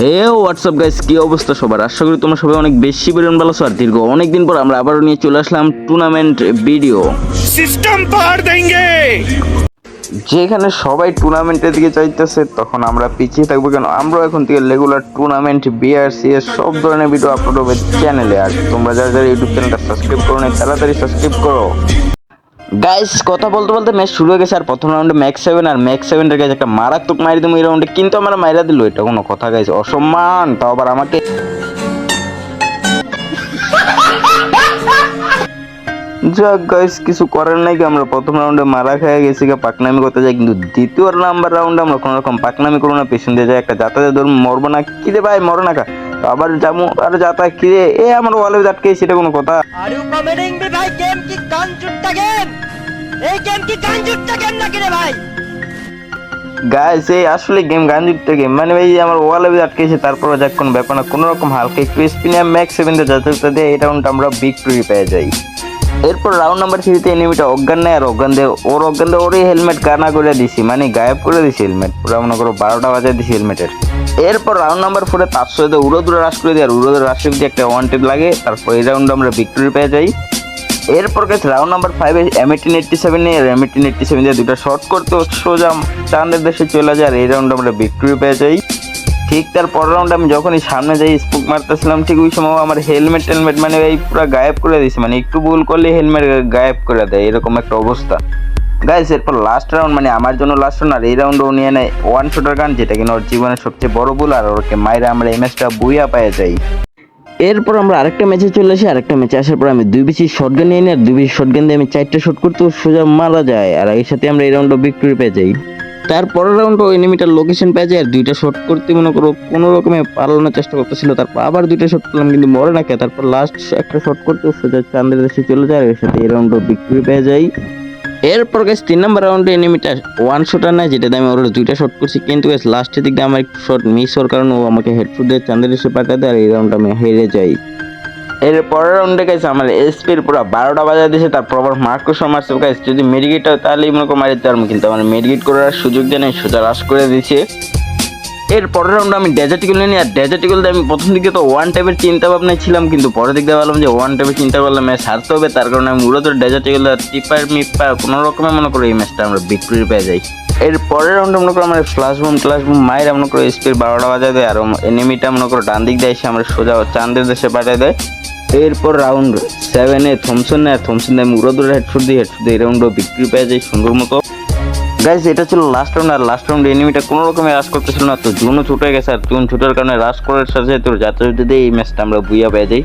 হে WhatsApp guys কি অবস্থা সবার? আশা করি তোমরা সবাই অনেক বেশি বেরোন ভালো আর দীর্ঘ অনেকদিন পর আমরা আবারও নিয়ে চলে আসলাম টুর্নামেন্ট ভিডিও সিস্টেম পার দেঙ্গে! যেখানে সবাই টুর্নামেন্টের দিকে চাইতেছে তখন আমরা পিছিয়ে থাকব কেন? আমরা এখন থেকে রেগুলার টুর্নামেন্ট বিআরসি এর সব ধরনের ভিডিও আপলোড হবে চ্যানেলে আর তোমরা যারা যারা ইউটিউব চ্যানেলটা সাবস্ক্রাইব করো তাড়াতাড়ি সাবস্ক্রাইব করো। গাইস কথা বলতে বলতে ম্যাচ শুরু হয়ে গেছে আর প্রথম রাউন্ডে ম্যাক্স সেভেন আর ম্যাক্স সেভেনের কাছে একটা মারাত্মক মারি দিবো এই রাউন্ডে কিন্তু আমরা মাইরা দিল, এটা কোনো কথা গাইছে অসম্মান। তাও আবার আমাকে যাক গাইস কিছু করার নাই কি আমরা প্রথম রাউন্ডে মারা খেয়ে গেছি গা, পাকনামি করতে যাই। কিন্তু দ্বিতীয় নাম্বার রাউন্ডে আমরা কোনো রকম পাকনামি করব না, পেছন দিয়ে যাই, একটা যাতায়াত ধরুন মরবো না। কি রে ভাই, মরো না কা আবার যাব আর যাতায়াত কি রে? এ আমার ওয়ালে আটকে সেটা কোনো কথা। আর ভাই গেম কি কান চুট্টা গেম এই গেম কি গেম নাকি রে ভাই? গাইস এই আসলে গেম গেম মানে আমার ওয়ালে আটকেছে তারপরে যাক ব্যাপার না রকম হালকা এই আমরা পেয়ে যাই। এরপর রাউন্ড নাম্বার থ্রিতে এনিমিটা অজ্ঞান নেয়, আর অজ্ঞান দিয়ে ওর অজ্ঞান দিয়ে ওরই হেলমেট কানা করে দিছি মানে গায়েব করে দিছি হেলমেট পুরো মনে করো বারোটা বাজায় দিছি হেলমেটের এরপর রাউন্ড নাম্বার ফোরে তারশো দিয়ে উড়ো দূরে রাশ করে আর উড়ো দূরে রাশ দিয়ে একটা ওয়ান টেপ লাগে, তারপর এই রাউন্ডে আমরা ভিক্টোরি পেয়ে যাই। এরপর গেছে রাউন্ড নাম্বার ফাইভে এমএটিন এইটটি সেভেন নিয়ে এমএটিন এইটটি সেভেন দিয়ে দুটো শর্ট করতে, সোজা চাঁদের দেশে চলে যায় আর এই রাউন্ডে আমরা বিক্রি পেয়ে যাই। ঠিক তার পরের রাউন্ডে আমি যখনই সামনে যাই স্পুক মারতেছিলাম, ঠিক ওই সময় আমার হেলমেট টেলমেট মানে এই পুরো গায়েব করে দিয়েছে মানে একটু ভুল করলে হেলমেট গায়েব করে দেয়, এরকম একটা অবস্থা। গাইস এরপর লাস্ট রাউন্ড মানে আমার জন্য লাস্ট রাউন্ড আর এই রাউন্ডও নিয়ে নেয় ওয়ান শটার গান যেটা কিনা ওর জীবনের সবচেয়ে বড় ভুল, আর ওকে মাইরা আমরা এই ম্যাচটা বুইয়া পেয়ে যাই। এরপর আমরা আরেকটা ম্যাচে চলে আসি, আরেকটা ম্যাচে আসার পর আমি দুই বেশি শটগান নিয়ে নিই, আর দুই বেশি শটগান দিয়ে আমি চারটা শট করতে সোজা মারা যায়, আর এর সাথে আমরা এই রাউন্ডও ভিক্টোরি পেয়ে যাই। তারপরের রাউন্ড ওই এনিমিটার লোকেশন পেয়ে যায় আর দুইটা শট করতে মনে করো কোনো রকমে পালানোর চেষ্টা করতেছিল, তারপর আবার দুইটা শট করলাম, কিন্তু মরে না কে? তারপর লাস্ট একটা শট করতে সোজা চান্দের দেশে চলে যায়, আর এর সাথে এই রাউন্ডও ভিক্টোরি পেয়ে যাই। এরপর গেছে তিন নম্বর রাউন্ডে এনিমিটা ওয়ান শটার নাই যেটাতে আমি ওর দুইটা শট করছি। কিন্তু গেছ লাস্টের দিকে আমার একটু শট মিস হওয়ার কারণে ও আমাকে হেডফুট দিয়ে চান্দের এসে পাঠাতে দেয় আর এই রাউন্ড আমি হেরে যাই। এর পরের রাউন্ডে গেছে আমার এসপির পুরো বারোটা বাজার দিয়েছে, তারপর প্রবল মার্কো মারছে। গাইছে যদি মেডিকেট হয়, তাহলেই মনে করে মারিতে পারব, কিন্তু আমার মেডিকেট করার সুযোগ দেয় সোজা রাশ করে দিয়েছে। এর পরের রাউন্ডে আমি ডেজার্টিকুল নিই, আর ডেজার্টিকুল দিয়ে আমি প্রথম দিকে তো ওয়ান টাইপের চিন্তা ভাবনায় ছিলাম, কিন্তু দিক দিয়ে ভাবলাম যে ওয়ান টাইপের চিন্তা করলে ম্যাচ হারতে হবে, তার কারণে আমি মূলত ডেজার্টিকুল টিপার মিপার কোনো রকমে মনে করো এই ম্যাচটা আমরা ভিক্টোরি পেয়ে যাই। এর পরের রাউন্ডে মনে করো আমার ফ্লাশ বুম ক্লাস বুম মায়ের মনে করো স্পির বারোটা বাজায় দেয়, আর এনিমিটা মনে করো ডান দিক দিয়ে এসে আমরা সোজা চাঁদের দেশে পাঠিয়ে দেয়। এরপর রাউন্ড সেভেনে থমসন নেয় থমসন দিয়ে আমি উড়ো দূরে হেডশুট দিই হেডশুট দিয়ে এই রাউন্ডও বিক্রি পেয়ে যাই সুন্দর মতো। গাইজ এটা ছিল লাস্ট রাউন্ড আর লাস্ট রাউন্ড এনিমিটা কোনো রকমে রাশ করতেছিল না, তো জুনও ছুটে গেছে আর জুন ছুটার কারণে রাশ করার সাথে সাথে তোর যাত্রা যদি এই ম্যাচটা আমরা বুইয়া পেয়ে যাই